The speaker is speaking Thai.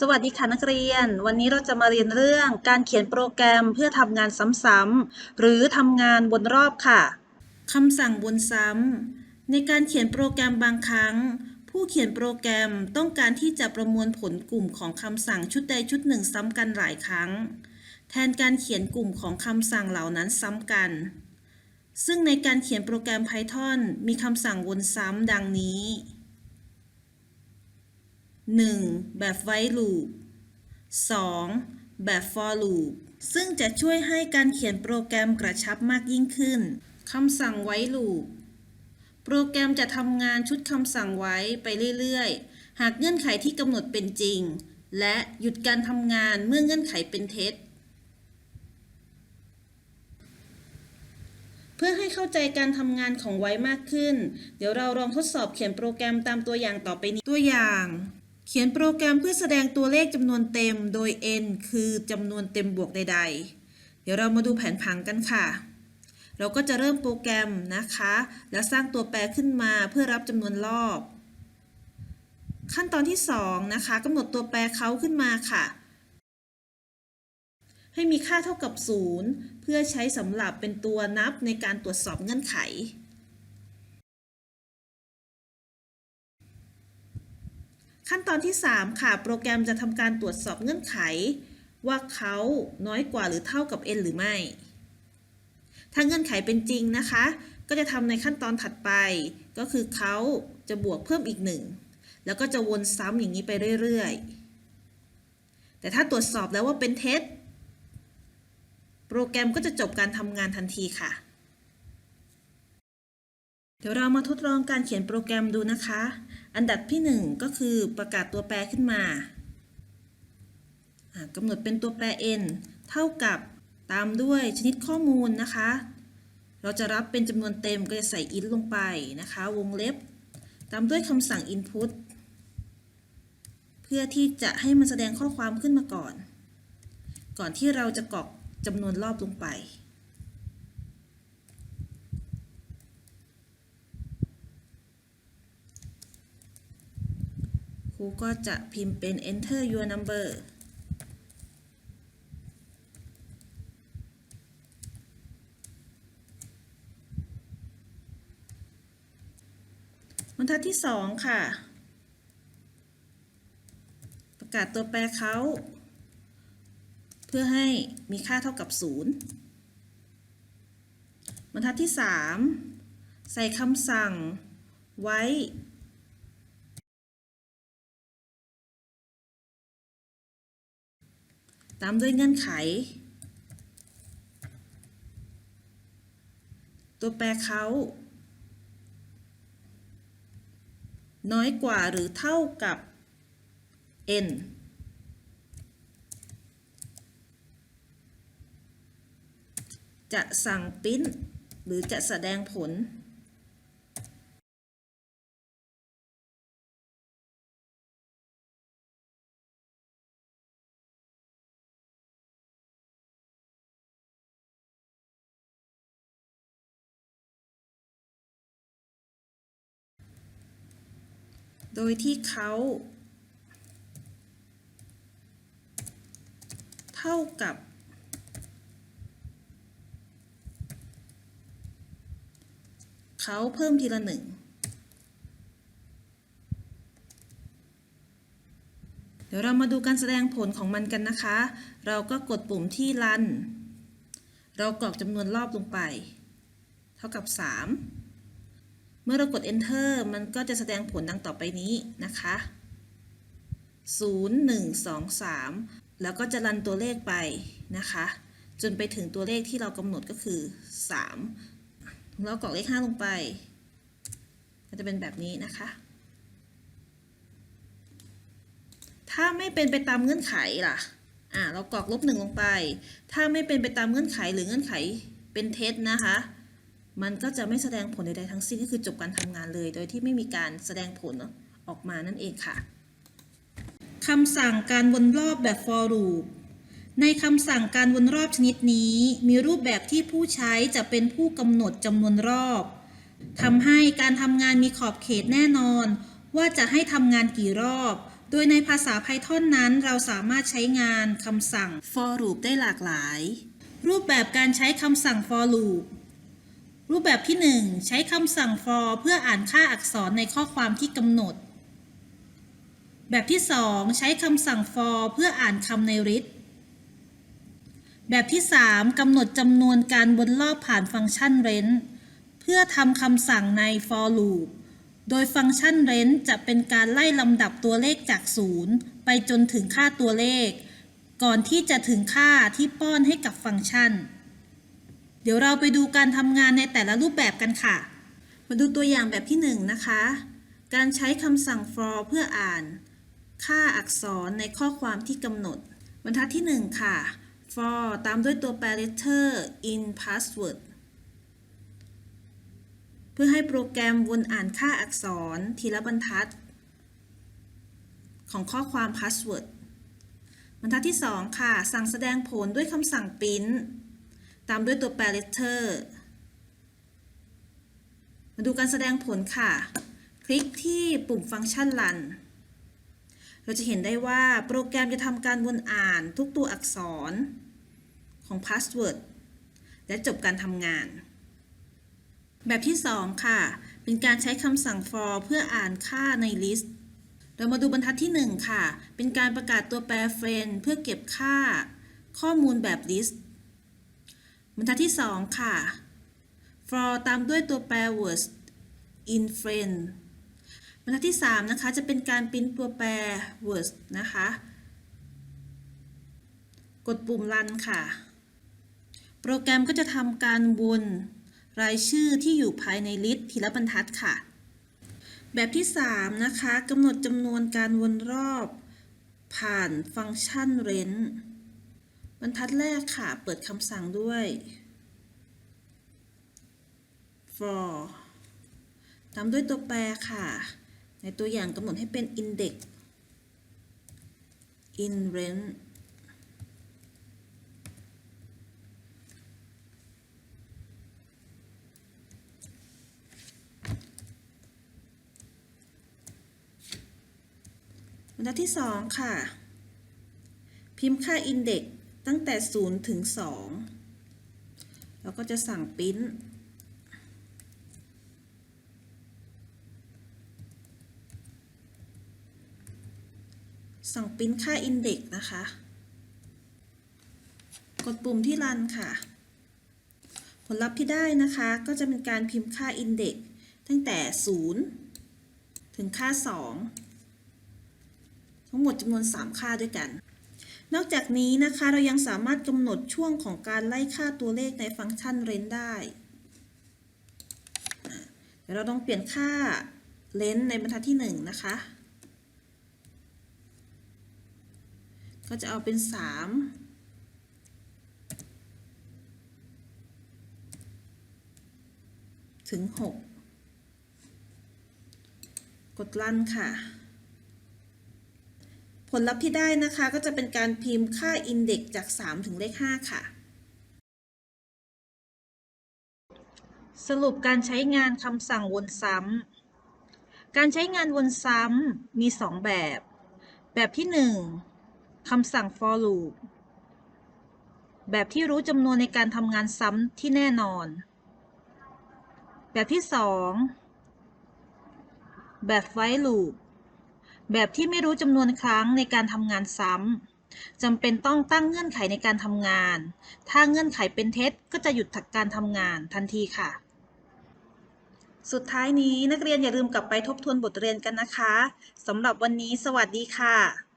สวัสดีค่ะนักเรียน วันนี้เราจะมาเรียนเรื่องการเขียนโปรแกรมเพื่อทำงานซ้ำๆหรือทำงานวนรอบค่ะคำสั่งวนซ้ำในการเขียนโปรแกรมบางครั้ง ผู้เขียนโปรแกรมต้องการที่จะประมวลผลกลุ่มของคำสั่งชุดใดชุดหนึ่งซ้ำกันหลายครั้ง แทนการเขียนกลุ่มของคำสั่งเหล่านั้นซ้ำกัน ซึ่งในการเขียนโปรแกรม Python มีคำสั่งวนซ้ำดังนี้ 1. แบบ while loop 2. แบบ for loop ซึ่งจะช่วยให้การเขียนโปรแกรมกระชับมากยิ่งขึ้น คำสั่ง while loop โปรแกรมจะทำงานชุดคำสั่งไว้ไปเรื่อยๆ หากเงื่อนไขที่กำหนดเป็นจริง และหยุดการทำงานเมื่อเงื่อนไขเป็นเท็จ เพื่อให้เข้าใจการทำงานของไว้มากขึ้น เดี๋ยวเราลองทดสอบเขียนโปรแกรมตามตัวอย่างต่อไปนี้ ตัวอย่าง ขียนโปรแกรมเพื่อแสดงตัวเลขจำนวนเต็มโดย n คือจำนวนเต็มบวกใด ๆ เดี๋ยวเรามาดูแผนผังกันค่ะ เราก็จะเริ่มโปรแกรมนะคะ แล้วสร้างตัวแปรขึ้นมาเพื่อรับจำนวนรอบ ขั้นตอนที่ 2 นะคะกำหนดตัวแปรเขาขึ้นมาค่ะ ให้มีค่าเท่ากับ 0 เพื่อใช้สำหรับเป็นตัวนับในการตรวจสอบเงื่อนไข ขั้นตอนที่ 3 ค่ะ โปรแกรมจะทำการตรวจสอบเงื่อนไข ว่าเขาน้อยกว่าหรือเท่ากับ n หรือไม่ ถ้าเงื่อนไขเป็นจริงนะคะ ก็จะทำในขั้นตอนถัดไป ก็คือเขาจะบวกเพิ่มอีกหนึ่งแล้วก็จะวนซ้ำอย่างนี้ไปเรื่อยๆ แต่ถ้าตรวจสอบแล้วว่าเป็นเท็จ โปรแกรมก็จะจบการทำงานทันทีค่ะ เดี๋ยวเรามาทดลองการเขียนโปรแกรมดูนะคะ อันดับที่ 1 ก็คือประกาศตัวแปรขึ้นมาอ่ากำหนดเป็นตัวแปร n เท่ากับตามด้วยชนิดข้อมูลนะคะ เราจะรับเป็นจำนวนเต็มก็จะใส่ int ลงไปนะคะ วงเล็บ ตามด้วยคำสั่ง input เพื่อที่จะให้มันแสดงข้อความขึ้นมาก่อน ก่อนที่เราจะกรอกจำนวนรอบลงไป รูก็จะพิมพ์เป็น enter your number บรรทัดที่ 2 ค่ะ ประกาศตัวแปรเขา เพื่อให้มีค่าเท่ากับ 0 บรรทัดที่ 3 ใส่คำสั่งไว้ ตามด้วยเงื่อนไข ตัวแปรเขาน้อยกว่าหรือเท่ากับ n จะสั่งปิ้นหรือจะแสดงผล โดยที่เขาเท่ากับ เขาเพิ่มทีละหนึ่งเดี๋ยวเรามาดูการแสดงผลของมันกันนะคะ เราก็กดปุ่มที่รัน เรากรอกจำนวนรอบลงไป เท่ากับ 3 เมื่อเรากด enter มันก็จะแสดงผลดังต่อไปนี้นะคะ 0 1 2 3 แล้วก็จะรันตัวเลขไปนะคะ จนไปถึงตัวเลขที่เรากำหนดก็คือ3เรากรอกเลข 5 ลงไป ก็จะเป็นแบบนี้นะคะ ถ้าไม่เป็นไปตามเงื่อนไขล่ะ อ่า เรากรอกลบหนึ่งลงไป ถ้าไม่เป็นไปตามเงื่อนไขหรือเงื่อนไขเป็นเท็จนะคะ มันก็จะไม่แสดงผลใดๆทั้งสิ้นก็คือจบการทำงานเลย โดยที่ไม่มีการแสดงผลออกมานั่นเองค่ะคำสั่งการวนรอบแบบ for loop ในคำสั่งการวนรอบชนิดนี้ มีรูปแบบที่ผู้ใช้จะเป็นผู้กำหนดจำนวนรอบทำให้การทำงานมีขอบเขตแน่นอน ว่าจะให้ทำงานกี่รอบ โดยในภาษา Python นั้นเราสามารถใช้งานคำสั่ง for loop ได้หลากหลาย รูปแบบการใช้คำสั่ง for loop รูปแบบที่ 1 ใช้คำสั่ง for เพื่ออ่านค่าอักษรในข้อความที่กำหนด แบบที่ 2 ใช้คำสั่ง for เพื่ออ่านคำใน list แบบที่ 3กำหนดจำนวนการวนรอบผ่านฟังก์ชัน range เพื่อทำคำสั่งใน for loop โดยฟังก์ชัน range จะเป็นการไล่ลำดับตัวเลขจาก 0 ไปจนถึงค่าตัวเลข ก่อนที่จะถึงค่าที่ป้อนให้กับฟังก์ชัน เดี๋ยวเราไปดูการทำงานในแต่ละรูปแบบกันค่ะ มาดูตัวอย่างแบบที่1นะคะ การใช้คำสั่ง for เพื่ออ่าน ค่าอักษรในข้อความที่กำหนด บรรทัดที่ 1 ค่ะ for ตามด้วยตัวแปร letter in password เพื่อให้โปรแกรมวนอ่านค่าอักษรทีละบรรทัด ของข้อความ password บรรทัดที่ 2 ค่ะ สั่งแสดงผลด้วยคำสั่ง print ตามด้วยตัวแปร letter มาดูการแสดงผลค่ะ คลิกที่ปุ่มฟังก์ชัน run เราจะเห็นได้ว่าโปรแกรมจะทำการวนอ่านทุกตัวอักษรของ password และจบการทำงาน แบบที่ 2 ค่ะ เป็นการใช้คำสั่ง for เพื่ออ่านค่าใน list เรามาดูบรรทัดที่ 1 ค่ะ เป็นการประกาศตัวแปร friend เพื่อเก็บค่าข้อมูลแบบ list รรทัดที่ 2 ค่ะ for ตามด้วยตัวแปร words in friend บรรทัดที่ 3 นะคะ จะเป็นการปริ้นตัวแปร words นะคะ กดปุ่ม run ค่ะ โปรแกรมก็จะทำการวนรายชื่อที่อยู่ภายในลิสต์ทีละบรรทัดค่ะ แบบที่ 3 นะคะกำหนดจำนวนการวนรอบ ผ่านฟังก์ชัน range บรรทัดแรกค่ะ เปิดคำสั่งด้วย for ตามด้วยตัวแปรค่ะ ในตัวอย่างกำหนดให้เป็น index in range บรรทัดที่ 2 ค่ะ พิมพ์ค่า index ตั้งแต่ 0 ถึง2แล้วก็จะสั่งปริ้นสั่งปริ้นค่า index นะคะ กดปุ่มที่รันค่ะ ผลลัพธ์ที่ได้นะคะก็จะเป็นการพิมพ์ค่า index ตั้งแต่ 0 ถึงค่า 2 ทั้งหมดจำนวน 3 ค่าด้วยกัน นอกจากนี้นะคะเรายังสามารถกำหนดช่วงของการไล่ค่าตัวเลขในฟังก์ชัน range ได้เดี๋ยวเราต้องเปลี่ยนค่า range ในบรรทัดที่ 1 นะคะ ก็จะเอาเป็น 3ถึง 6 กดลั่นค่ะ ผลลัพธ์ที่ได้นะคะก็จะเป็นการพิมพ์ค่า Index จาก 3 ถึงเลข 5 ค่ะ สรุปการใช้งานคำสั่งวนซ้ำ การใช้งานวนซ้ำมี 2 แบบ แบบที่ 1คำสั่ง for loop แบบที่รู้จำนวนในการทำงานซ้ำที่แน่นอน แบบที่ 2 แบบ while loop แบบที่ไม่รู้จำนวนครั้งในการทำงานซ้ำจำเป็นต้องตั้งเงื่อนไขในการทำงาน ถ้าเงื่อนไขเป็นเท็จก็จะหยุดการทำงานทันทีค่ะ สุดท้ายนี้นักเรียนอย่าลืมกลับไปทบทวนบทเรียนกันนะคะสำหรับวันนี้สวัสดีค่ะ